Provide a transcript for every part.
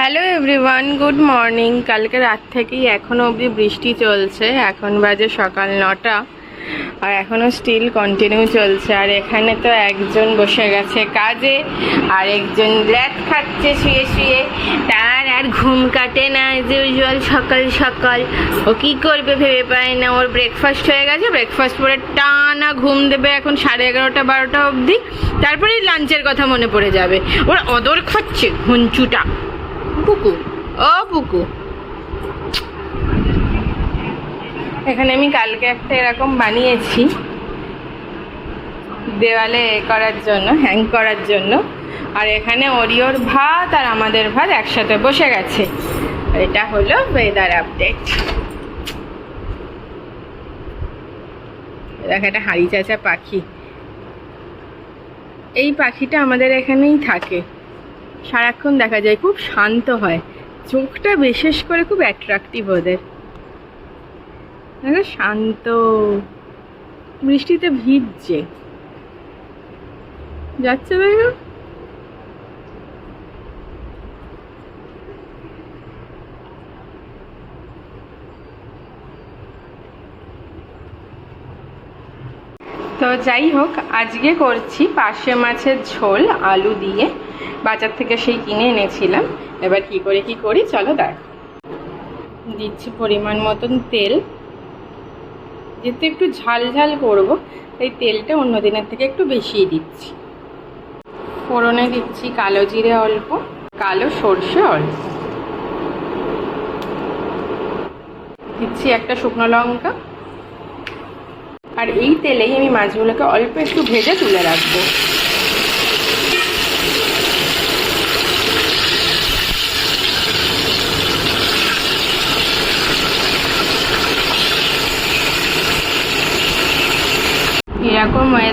Hello everyone good morning কালকে রাত থেকেই এখনও অবধি বৃষ্টি চলছে। এখন বাজে সকাল নটা। আর এখনও স্টিল কন্টিনিউ চলছে। আর এখানে তো একজন বসে গেছে কাজে, আর একজন ল্যাদ খাচ্ছে শুয়ে শুয়ে। তার আর ঘুম কাটে না যে ইউজুয়াল সকাল সকাল। ও কি করবে ভেবে পায় না। ওর ব্রেকফাস্ট হয়ে গেছে। ব্রেকফাস্ট করে টানা ঘুম দেবে এখন সাড়ে এগারোটা, বারোটা অবধি। তারপরেই লাঞ্চের কথা মনে পড়ে যাবে। ওর অদর খাচ্ছে ঘুঞ্চুটা পুকু ও পুকু এখানে আমি কালকে একটা এরকম বানিয়েছি। দেওয়ালে করার জন্য হ্যাং করার জন্য। আর এখানে ওরিওর ভাত আর আমাদের ভাত একসাথে বসে গেছে। এটা হলো ওয়েদার আপডেট দেখ একটা হাড়ি চাচা পাখি। এই পাখিটা আমাদের এখানেই থাকে। সারাক্ষণ দেখা যায় খুব শান্ত হয়। চোখটা বিশেষ করে খুব অ্যাট্রাকটিভ ওদের। শান্ত। বৃষ্টিতে ভিজছে। যাচ্ছে দেখো। তো যাই হোক, আজকে করছি পার্শে মাছের ঝোল, আলু দিয়ে। বাজার থেকে সেই কিনে এনেছিলাম। এবার কি করে কি করি? চলো দেখ। দিচ্ছি পরিমাণ মতন তেল। যেহেতু একটু ঝাল ঝাল করব, তাই তেলটা অন্য দিনের থেকে একটু বেশিই দিচ্ছি। ফোড়নে দিচ্ছি কালো জিরে অল্প, কালো সর্ষে অল্প। দিচ্ছি একটা শুকনো লঙ্কা। আর এই তেলেই আমি মাছগুলোকে অল্প একটু ভেজে তুলে রাখব।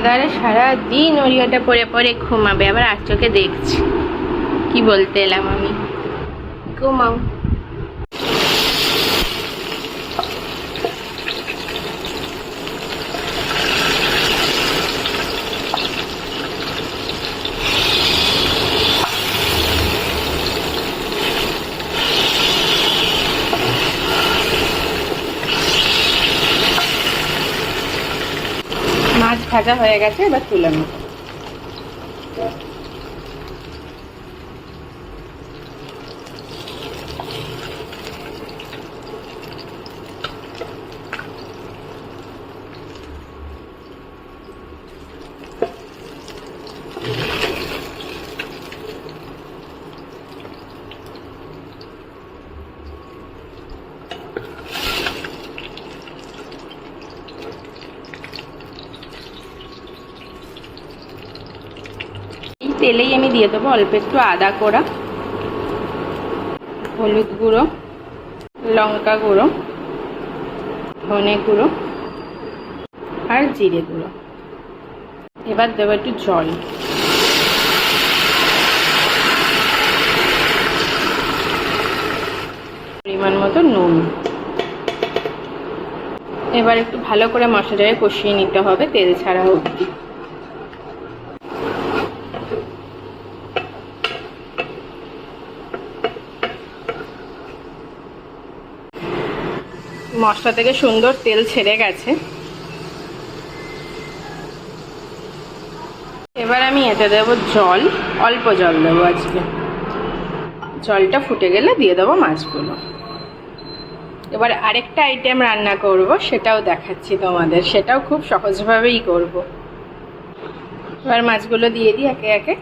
এরকম সারাদিন সারা দিন ওরিওটা পরে পরে ঘুমাবে, আবার আর চোখে দেখছি। কি বলতে এলাম আমি? ঘুমাও। ভাজা হয়ে গেছে এবার তুলে নেব। তেলেই আমি দিয়ে দেবো, অল্প একটু আদা কোড়া, হলুদ গুঁড়ো, লঙ্কা গুঁড়ো, ধনে গুঁড়ো আর জিরে গুঁড়ো। এবার দেবো একটু জল। পরিমাণ মতো নুন। এবার একটু ভালো করে মশলাটাকে কষিয়ে নিতে হবে, তেল ছাড়া অবধি। মশলা থেকে সুন্দর তেল ছেড়ে গেছে। এবার আমি এতে দেবো জল, অল্প জল দেবো আজকে। জলটা ফুটে গেলে দিয়ে দেবো মাছগুলো। এবার আরেকটা আইটেম রান্না করব, সেটাও দেখাচ্ছি তোমাদের। সেটাও খুব সহজভাবেই করব। এবার মাছগুলো দিয়ে দিই একে একে।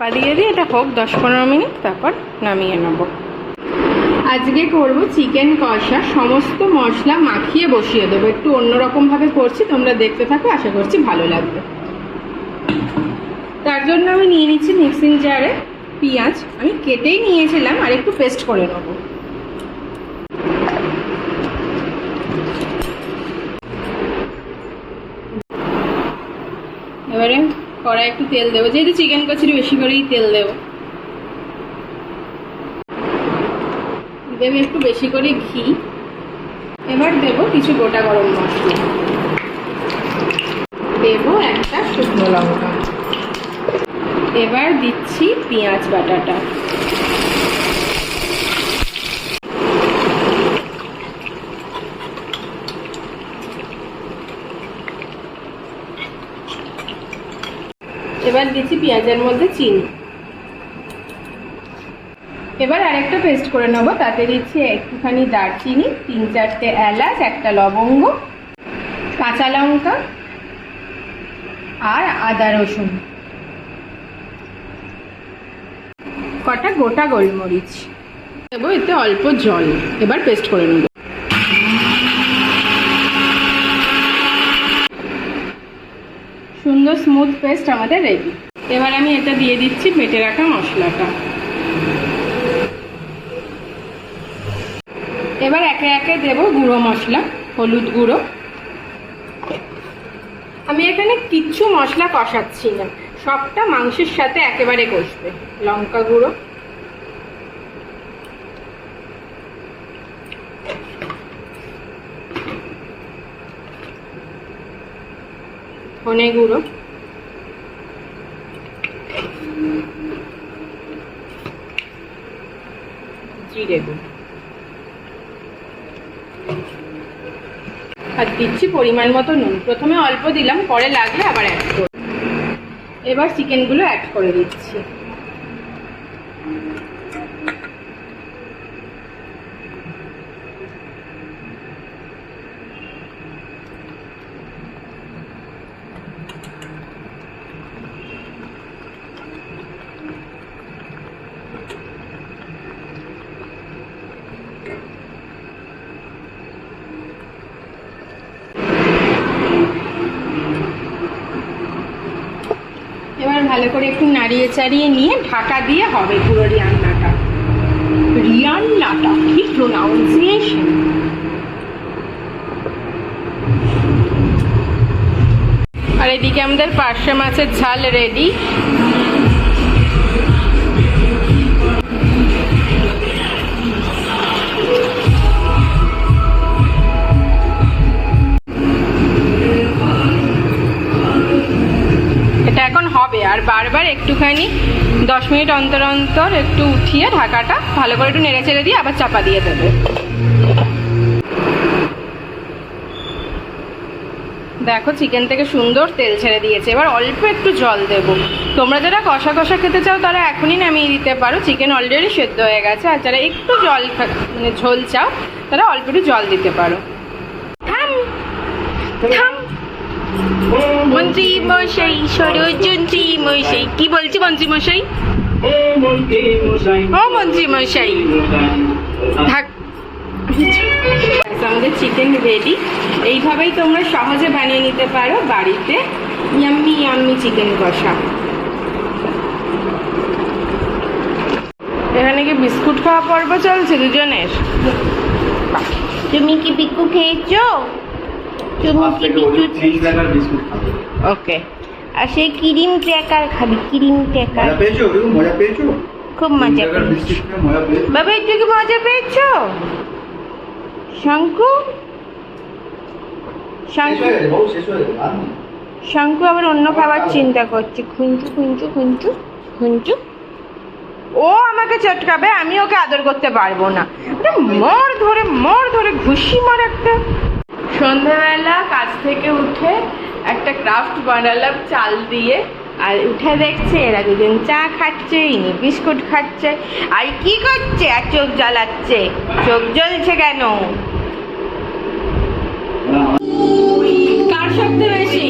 পালিয়ে দিয়ে এটা হোক, দশ পনেরো মিনিট, তারপর নামিয়ে নেব। আজকে করব চিকেন কষা, সমস্ত মশলা মাখিয়ে বসিয়ে দেবো। একটু অন্যরকমভাবে করছি, তোমরা দেখতে থাকো, আশা করছি ভালো লাগবে। তার জন্য আমি নিয়ে নিচ্ছি মিক্সিং জারে পেঁয়াজ। আমি কেটেই নিয়েছিলাম, আর একটু পেস্ট করে নেব। এবারে কড়াই একটু তেল দেবো। যেহেতু চিকেন কচুরি বেশি করেই তেল দেবো। দেবে একটু বেশি করে ঘি, এবার দেবো কিছু গোটা গরম মশলা। দেবো একটা শুকনো লঙ্কা। এবার দিচ্ছি পেঁয়াজ বাটাটা। এবার দিচ্ছি পেঁয়াজের মধ্যে চিনি। এবার আরেকটা পেস্ট করে নেব, তাতে দিচ্ছি একটুখানি দারচিনি, তিন চারটে এলাচ, একটা লবঙ্গ, কাঁচা লঙ্কা আর আদা রসুন। কটা? গোটা গোলমরিচ। দেবো এতে অল্প জল। এবার পেস্ট করে নেব। সুন্দর স্মুথ পেস্ট আমাদের রেডি এবার আমি এটা দিয়ে দিচ্ছি বেটে রাখা মশলাটা। এবার একে একে দেব গুঁড়ো মশলা, হলুদ গুঁড়ো। আমি এখানে কিচ্ছু মশলা কষাচ্ছি না, সবটা মাংসের সাথে একেবারে কষবে। লঙ্কা গুঁড়ো ধনে গুঁড়ো। জিরে গুঁড়ো। আর দিচ্ছি পরিমাণ মতো নুন। প্রথমে অল্প দিলাম, পরে লাগলে আবার অ্যাড করব। এবার চিকেনগুলো অ্যাড করে দিচ্ছি এবার ভালো করে একটু নাড়িয়ে চাড়িয়ে নিয়ে ঢাকা দিয়ে হবে পুরো রিয়ান্নাটা। রিয়ান্নাটা কি প্রোনাউন্সিয়েশন আর এদিকে আমাদের পার্শে মাছের ঝাল রেডি একটুখানি দশ মিনিট অন্তর অন্তর একটু উঠিয়ে ঢাকাটা ভালো করে একটু নেড়ে চেড়ে দিয়ে আবার চাপা দিয়ে দেবে। দেখো চিকেন থেকে সুন্দর তেল ছেড়ে দিয়েছে। এবার অল্প একটু জল দেবো। তোমরা যারা কষা কষা খেতে চাও তারা এখনই নামিয়ে দিতে পারো। চিকেন অলরেডি সেদ্ধ হয়ে গেছে। আর যারা একটু জল মানে ঝোল চাও তারা অল্প একটু জল দিতে পারো। থাম! থাম! মন্ত্রী মশাই ষড়যন্ত্রী মশাই। কি বলছি মন্ত্রী মশাই? ও মন্ত্রী মশাই। থাক। আমাদের চিকেন রেডি এইভাবেই তোমরা সহজে বানিয়ে নিতে পারো বাড়িতে। ইয়াম্মি ইয়াম্মি চিকেন কষা। এখানে কি বিস্কুট খাওয়া পর্ব চলছে দুজনের? তুমি কি বিকু খেয়েছো? ওকে। আর সেই ক্রিম ক্র্যাকার খাবি ক্রিম ক্র্যাকার পেয়েছ? মজা পেয়েছ? খুব মজা পেয়েছি। মজা পেয়েছ? বাবা একটু কি মজা পেয়েছ? শঙ্কু? শঙ্কু। শঙ্কু আবার অন্য খাবার চিন্তা করছে। খুঁজু খুঁজু খুঁজু খুঁজু ও আমাকে চটকাবে আমি ওকে আদর করতে পারব না। মর ধরে মর ধরে ঘুষি মার একটা। সন্ধ্যাবেলা কাজ থেকে উঠে একটা ক্রাফট বানালাম, চাল দিয়ে। আর উঠে দেখছে এরা দুজন চা খাচ্ছে, ইনি বিস্কুট খাচ্ছে। আর কি করছে? আর চোখ জ্বালাচ্ছে। চোখ জ্বলছে কেন? কার শব্দ বেশি?